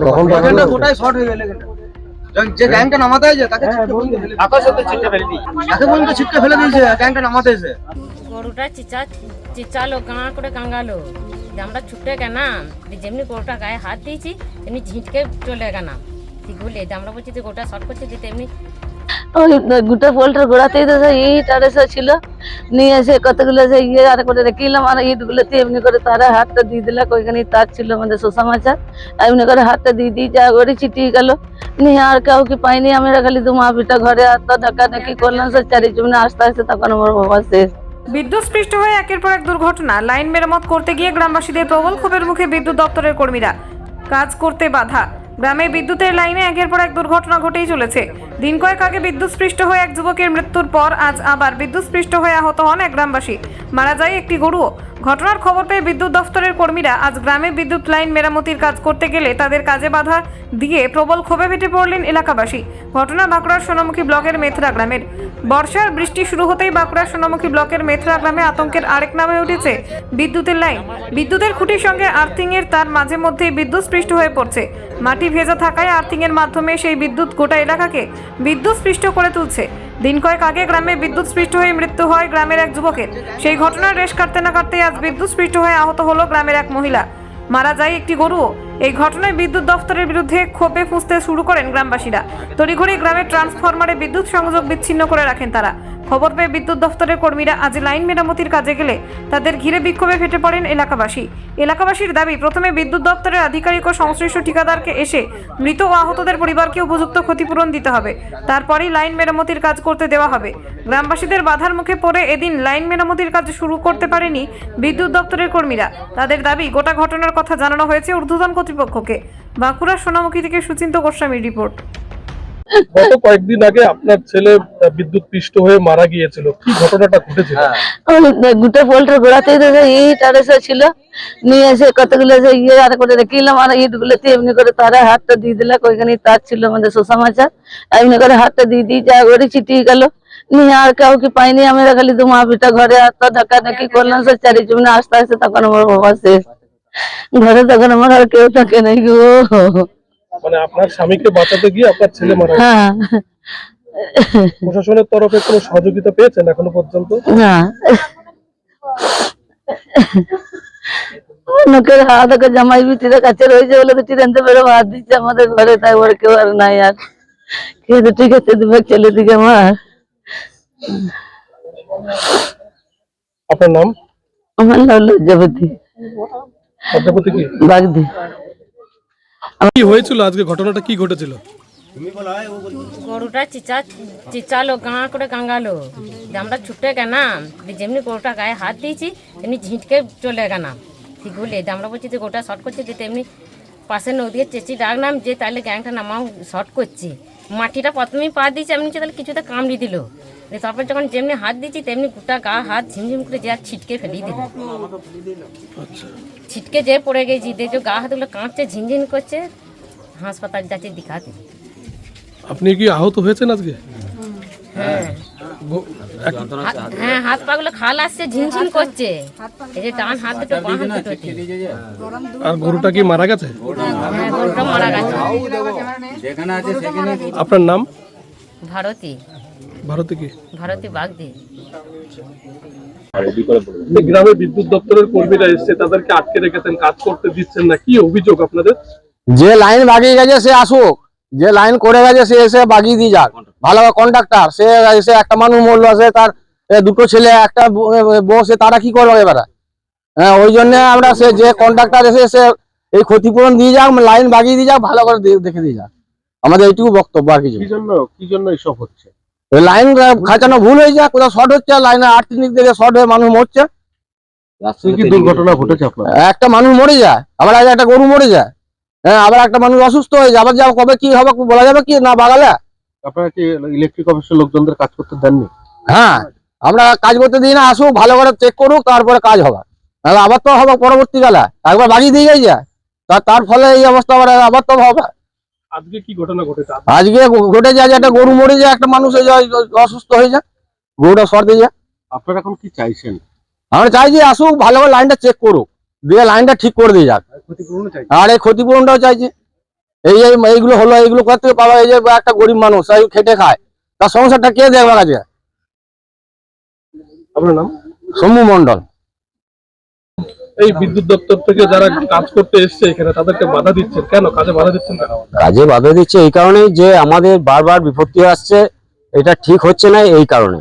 তখন গোটাই শর্ট হয়ে গেল যে- যে নামাতে হয়েছে তাকে ছিটকে ফেলে দিয়েছে। তাকে পর্যন্ত ছিটকে ফেলে দিয়েছে। গ্যাংটা নামাতে এসে গরুটা চিচা চিচালো গাঁ করে কাঙ্গালো আমরা ছুটে গেলাম দিয়ে যেমনি গরুটা গায়ে হাত দিয়েছি তেমনি ঝিঁটকে চলে গেলাম। আমরা বলছি যে গোটা শর্ট করছি যে তেমনি ওই গোটা পোল্টের গোড়াতেই তো সেই ইট আর ছিল। নিয়ে এসে কতগুলো সেই ইয়ে আর করে রেখিলাম আর ইট গুলোতে এমনি করে তারা হাতটা দিয়ে দিলাম ওইখানে তার ছিল আমাদের শোষা এমনি করে হাতটা দিয়ে দিয়ে যা করে চিটিয়ে গেল। নিয়ে আর কাউকে পাইনি। আমরা খালি দু মা পিটা ঘরে আর তো ধাক্কি করলাম, সে চারিজনে আস্তে আস্তে তখন আমার বাবা শেষ। বিদ্যুৎস্পৃষ্ট হয়ে একের পর এক দুর্ঘটনা। লাইন মেরামত করতে গিয়ে গ্রামবাসীদের প্রবল ক্ষোভের মুখে বিদ্যুৎ দপ্তরের কর্মীরা কাজ করতে বাধা। গ্রামে বিদ্যুতের লাইনে একের পর এক দুর্ঘটনা ঘটেই চলেছে। দিন কয়েক আগে বিদ্যুৎস্পৃষ্ট হয়ে এক যুবকের মৃত্যুর পর আজ আবার বিদ্যুৎস্পৃষ্ট হয়ে আহত হন এক গ্রামবাসী। মারা যায় একটি গরুও। ঘটনার খবর পেয়ে বিদ্যুৎ দফতরের কর্মীরা আজ গ্রামে বিদ্যুৎ লাইন মেরামতির কাজ করতে গেলে তাদের কাজে বাধা দিয়ে প্রবল ক্ষোভে ফেটে পড়লেন এলাকাবাসী। ঘটনা বাঁকুড়ার সোনামুখী ব্লকের মেথরা গ্রামের। বর্ষার বৃষ্টি শুরু হতেই বাঁকুড়ার সোনামুখী ব্লকের মেথরা গ্রামে আতঙ্কের আরেক নামে উঠেছে বিদ্যুতের লাইন। বিদ্যুতের খুঁটির সঙ্গে আর্থিং এর তার মাঝে মধ্যেই বিদ্যুৎ স্পৃষ্ট হয়ে পড়ছে। মাটি ভেজা থাকায় আর্থিং এর মাধ্যমে সেই বিদ্যুৎ গোটা এলাকাকে বিদ্যুৎ স্পৃষ্ট করে তুলছে। দিন কয়েক আগে গ্রামে বিদ্যুৎ স্পৃষ্ট হয়ে মৃত্যু হয় গ্রামের এক যুবকের। সেই ঘটনার রেশ কাটতে না কাটতে আজ বিদ্যুৎ স্পৃষ্ট হয়ে আহত হলো গ্রামের এক মহিলা। মারা যায় একটি গরুও। এই ঘটনায় বিদ্যুৎ দফতরের বিরুদ্ধে ক্ষোভে ফুঁসতে শুরু করেন গ্রামবাসীরা। তড়িঘড়ি গ্রামের ট্রান্সফরমারে বিদ্যুৎ সংযোগ বিচ্ছিন্ন করে রাখেন তারা। খবর পেয়ে বিদ্যুৎ দফতরের কর্মীরা আজ লাইন মেরামতির কাজে গেলে তাদের ঘিরে বিক্ষোভে ফেটে পড়েন এলাকাবাসী। এলাকাবাসীর দাবি, প্রথমে বিদ্যুৎ দপ্তরের আধিকারিক ও সংশ্লিষ্ট ঠিকাদারকে এসে মৃত ও আহতদের পরিবারকে উপযুক্ত ক্ষতিপূরণ দিতে হবে। তারপরেই লাইন মেরামতির কাজ করতে দেওয়া হবে। গ্রামবাসীদের বাধার মুখে পড়ে এদিন লাইন মেরামতির কাজ শুরু করতে পারেনি বিদ্যুৎ দপ্তরের কর্মীরা। তাদের দাবি, গোটা ঘটনার কথা জানানো হয়েছে ঊর্ধ্বতন কর্তৃপক্ষকে। বাঁকুড়া সোনামুখী থেকে সুচিন্ত গোস্বামীর রিপোর্ট। গত কয়েকদিন আগে আপনার ছেলে বিদ্যুৎ পৃষ্ঠ হয়ে মারা গিয়েছিল। কি ঘটনাটা ঘটেছিল? ওই গোটা পোল্টের গোড়াতেই তো সেই ইট আর ছিল। নিয়ে এসে কতগুলো ইয়ে আর করে রেখিলাম আর ইট গুলোতে এমনি করে তারা হাতটা দিয়ে দিলাম ওইখানে তার ছিল আমাদের শোষা মাচার এমনি করে হাতটা দিয়ে দিয়ে যা করে চিটিয়ে গেল। নিয়ে আর কাউকে পাইনি। আমরা খালি দু মা পিটা ঘরে আর তো ধাক্কা ধাক্কি করলাম। সে চারিজনে আস্তে আস্তে তখন আমার বাবা শেষ। ঘরে তখন আমার আর কেউ থাকে নাই গো। মানে আপনার স্বামীকে বাঁচাতে গিয়ে আপনার ছেলে মারা হ্যাঁ। প্রশাসনের তরফে কোনো সহযোগিতা পেয়েছেন এখনও পর্যন্ত? না। লোকের হাত ওকে জামাই বিটিরা কাছে রয়েছে বলে তো ট্রেনতে বেরো ভাত দিচ্ছে আমাদের ঘরে তাই বলে কেউ আর নাই আর। তো ঠিক আছে দেবে ছেলে দিকে আমার। আপনার নাম? আমার নাম লজ্জাপতি পদ্মাপতি কি? বাগদি। কি হয়েছিল আজকে? ঘটনাটা কি ঘটেছিল? গরুটা চিচা, চিচালো, গাঁ করে গাঙ্গালো। যে আমরা ছুটে গেলাম যেমনি গরুটা গায়ে হাত দিয়েছি, তেমনি ঝিঁটকে চলে গেলাম। ঠিক বলে? আমরা বলছি যে গরুটা শর্ট করছি তেমনি পাশে নদীর চেঁচি ডাকলাম যে তাহলে গ্যাংটা নামাও শর্ট করছি। মাটিটা প্রথমেই পা দিয়েছি আমি তাহলে কিছুটা কামড়ি দিল। তারপর যখন যেমনি হাত দিচ্ছি তেমনি গোটা গা হাত ঝিমঝিম করে যে আর ছিটকে ফেলিয়ে দিল। ছিটকে যে পড়ে গেছি দেখো গা হাতগুলো কাঁপছে ঝিনঝিন করছে হাসপাতাল যাচ্ছে দেখাতে আপনি কি আহত হয়েছেন আজকে? হ্যাঁ। হ্যাঁ হাত পা গুলো খাল আসছে ঝিনঝিন করছে। এই যে ডান হাত দুটো বাঁ হাত দুটো। আর গরুটা কি মারা গেছে? হ্যাঁ গরুটা মারা গেছে। আপনার নাম? ভারতী। ভারতে কি? ভারতী বাগদি। গ্রামে বিদ্যুৎ দপ্তরের কর্মীরা এসছে তাদেরকে আটকে রেখেছেন কাজ করতে দিচ্ছেন না। কি অভিযোগ আপনাদের? যে লাইন বাগিয়ে গেছে সে আসুক। যে লাইন করে গেছে সে এসে বাগিয়ে দিয়ে যাক। ভালো কন্ট্রাক্টর সে এসে একটা মানুষ মরলো সে তার দুটো ছেলে একটা ব- এ, বউ সে তারা কি করবে এবারে? হ্যাঁ ওই জন্য আমরা সে যে কন্ডাক্টার এসে সে এই ক্ষতিপূরণ দিয়ে যাক লাইন বাগিয়ে দিয়ে যাক ভালো করে দেখে দিয়ে যাক। আমাদের এইটুকু বক্তব্য আর কিছু কি জন্য কি জন্য এসব হচ্ছে? লাইন খাঁচানো ভুল হয়ে যায় কোথাও শর্ট হচ্ছে লাইনে আর্থিক দিক থেকে শর্ট হয়ে মানুষ মরছে। দুর্ঘটনা ঘটেছে একটা মানুষ মরে যায় আবার আগে একটা গরু মরে যায়। হ্যাঁ আবার একটা মানুষ অসুস্থ হয়ে যায় আবার যা কবে কি হবে বলা যাবে কি না বাগালে? আপনারা কি ইলেকট্রিক অফিসের লোকজনদের কাজ করতে দেননি? হ্যাঁ আমরা কাজ করতে দিই না আসুক ভালো করে চেক করুক তারপরে কাজ হবে। নাহলে আবার তো হবে পরবর্তীকালে একবার বাগিয়ে দিয়ে যায়। তার ফলে এই অবস্থা আবার আবার তো হবে। আজকে কি ঘটনা ঘটেছে? আজকে ঘটে যায় একটা গরু মরে যায় একটা মানুষ এই যে অসুস্থ হয়ে যায় গরুটা সর্দে যায়। আপনারা এখন কি চাইছেন? আমরা চাই যে আসুক ভালো করে লাইনটা চেক করুক। দিয়ে লাইনটা ঠিক করে দিয়ে যাক। আর এই ক্ষতিপূরণটাও চাইছি। এই যে এইগুলো হলো এইগুলো কোথা থেকে পাওয়া এই যে একটা গরিব মানুষ এই খেটে খায়। তার সংসারটা কে দেখবে কাছে আপনার নাম? শম্ভু মন্ডল এই বিদ্যুৎ দপ্তর থেকে যারা কাজ করতে এসছে এখানে তাদেরকে বাধা দিচ্ছেন কেন? কাজে বাধা দিচ্ছেন কেন? কাজে বাধা দিচ্ছে এই কারণেই যে আমাদের বারবার বিপত্তি আসছে এটা ঠিক হচ্ছে না এই কারণে।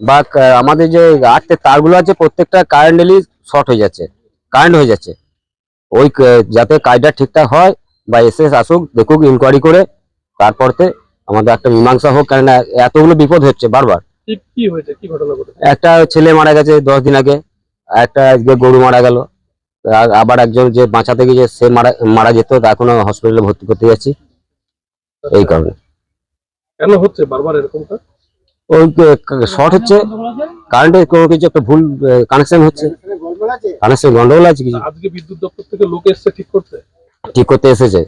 বা আমাদের যে আটতে তারগুলো আছে প্রত্যেকটা কারেন্টলি শর্ট হয়ে যাচ্ছে কারেন্ট হয়ে যাচ্ছে। ওই যাতে কাজটা ঠিকঠাক হয় বা এসে আসুক দেখুক ইনকোয়ারি করে তারপরতে আমাদের একটা মীমাংসা হোক কেননা এতগুলো বিপদ হচ্ছে বারবার। কি কি হয়েছে? কি ঘটনা একটা ছেলে মারা গেছে দশ দিন আগে একটা আজকে গরু মারা গেল আবার একজন যে বাঁচাতে গিয়ে সে মারা মারা যেত তা এখনও হসপিটালে ভর্তি করতে যাচ্ছি। এই কারণে। কেন হচ্ছে বারবার এরকমটা? ওই শর্ট হচ্ছে কারেন্টের কোনো কিছু একটা ভুল কানেকশন হচ্ছে। কানেকশন গন্ডগোল আছে কিছু? আজকে বিদ্যুৎ দপ্তর থেকে লোক এসছে ঠিক করতে? ঠিক করতে এসেছে।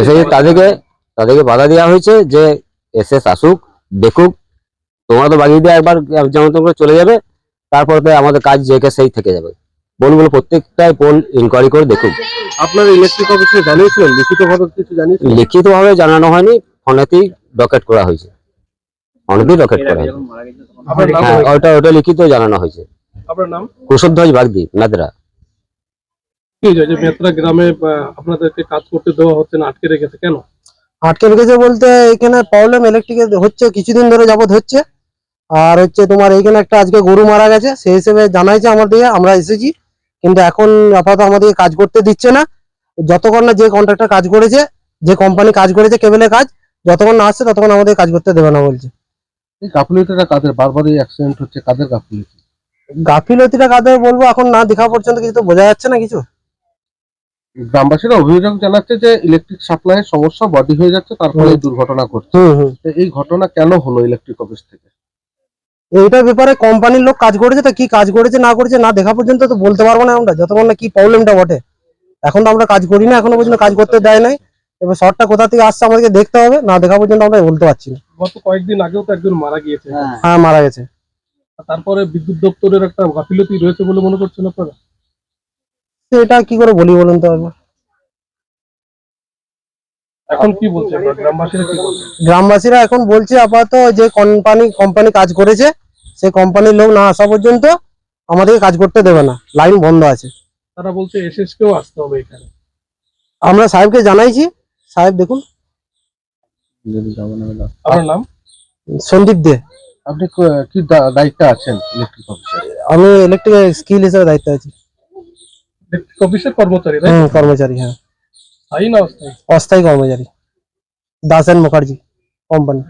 এসেছে তাদেরকে তাদেরকে বাধা দেওয়া হয়েছে যে এসে আসুক দেখুক তোমরা তো বাগিয়ে দিয়ে একবার যেমন তোমরা চলে যাবে তারপর তো আমাদের কাজ যে সেই থেকে যাবে। পোলগুলো প্রত্যেকটাই পোল ইনকোয়ারি করে দেখুক। আপনার ইলেকট্রিক অফিসে জানিয়েছিলেন? লিখিত ভাবে কিছু জানিয়েছিলেন? লিখিতভাবে জানানো হয়নি ফোনেতেই ডকেট করা হয়েছে। ফোনেতেই ডকেট করা হয়েছে। হ্যাঁ ওটা ওটা লিখিত জানানো হয়েছে। আপনার নাম? কুশধ্বজ বাগদি মেদরা কি হয়েছে? যে মেত্রা গ্রামে আপনাদেরকে কাজ করতে দেওয়া হচ্ছে না আটকে রেখেছে কেন? আটকে রেখেছে বলতে এখানে প্রবলেম ইলেকট্রিকের হচ্ছে কিছুদিন ধরে যাবত হচ্ছে। আর হচ্ছে তোমার এইখানে একটা আজকে গরু মারা গেছে সেই হিসেবে জানাইছে আমরা এসেছি। কিন্তু এখন আপাতত আমাদেরকে কাজ করতে দিচ্ছে না। যতক্ষণ না যে কন্ট্রাক্টর কাজ করেছে যে কোম্পানি কাজ করেছে কেবলের কাজ যতক্ষণ না আসছে ততক্ষণ আমাদের কাজ করতে দেবে না বলছে। গাফিলতিটা কাদের? বারবার এই অ্যাক্সিডেন্ট হচ্ছে কাদের গাফিলতি? গাফিলতিটা কাদের বলব এখন না দেখা পর্যন্ত কিছু তো বোঝা যাচ্ছে না কিছু। গ্রামবাসীরা অভিযোগ জানাচ্ছে যে ইলেকট্রিক সাপ্লাইয়ের সমস্যা বডি হয়ে যাচ্ছে তারপরে এই দুর্ঘটনা ঘটছে। এই ঘটনা কেন হলো ইলেকট্রিক অফিস থেকে? এইটার ব্যাপারে কোম্পানির লোক কাজ করেছে তো কি কাজ করেছে না করেছে না দেখা পর্যন্ত তো বলতে পারব না আমরা। যতক্ষণ না কি প্রবলেমটা বটে। এখন তো আমরা কাজ করি না এখনও পর্যন্ত কাজ করতে দেয় নাই। এবার শর্টটা কোথা থেকে আসছে আমাদেরকে দেখতে হবে না দেখা পর্যন্ত আমরা বলতে পারছি না। গত কয়েকদিন আগেও তো একজন মারা গিয়েছে। হ্যাঁ মারা গেছে। তারপরে বিদ্যুৎ দপ্তরের একটা গাফিলতি রয়েছে বলে মনে করছেন আপনারা? এটা কি করে বলি বলুন তো একবার? এখন কি বলছে আপনারা? গ্রামবাসীরা কি বলছে? গ্রামবাসীরা এখন বলছে আপাতত যে কোম্পানি কোম্পানি কাজ করেছে সেই কোম্পানির লোক না আসা পর্যন্ত আমাদেরকে কাজ করতে দেবে না লাইন বন্ধ আছে। তারা বলছে এসএস কেও আসতে হবে এখানে। আমরা সাহেবকে জানাইছি সাহেব দেখুন। আপনার নাম? সন্দীপ দে। আপনি কি দায়িত্বে আছেন? ইলেকট্রিক আমি ইলেকট্রিক স্কিল হিসেবে দায়িত্ব আছি। ইলেকট্রিক অফিসের কর্মচারী তাই হুম কর্মচারী হ্যাঁ স্থায়ী না অস্থায়ী অস্থায়ী কর্মচারী দাস এন্ড মুখার্জি কোম্পানি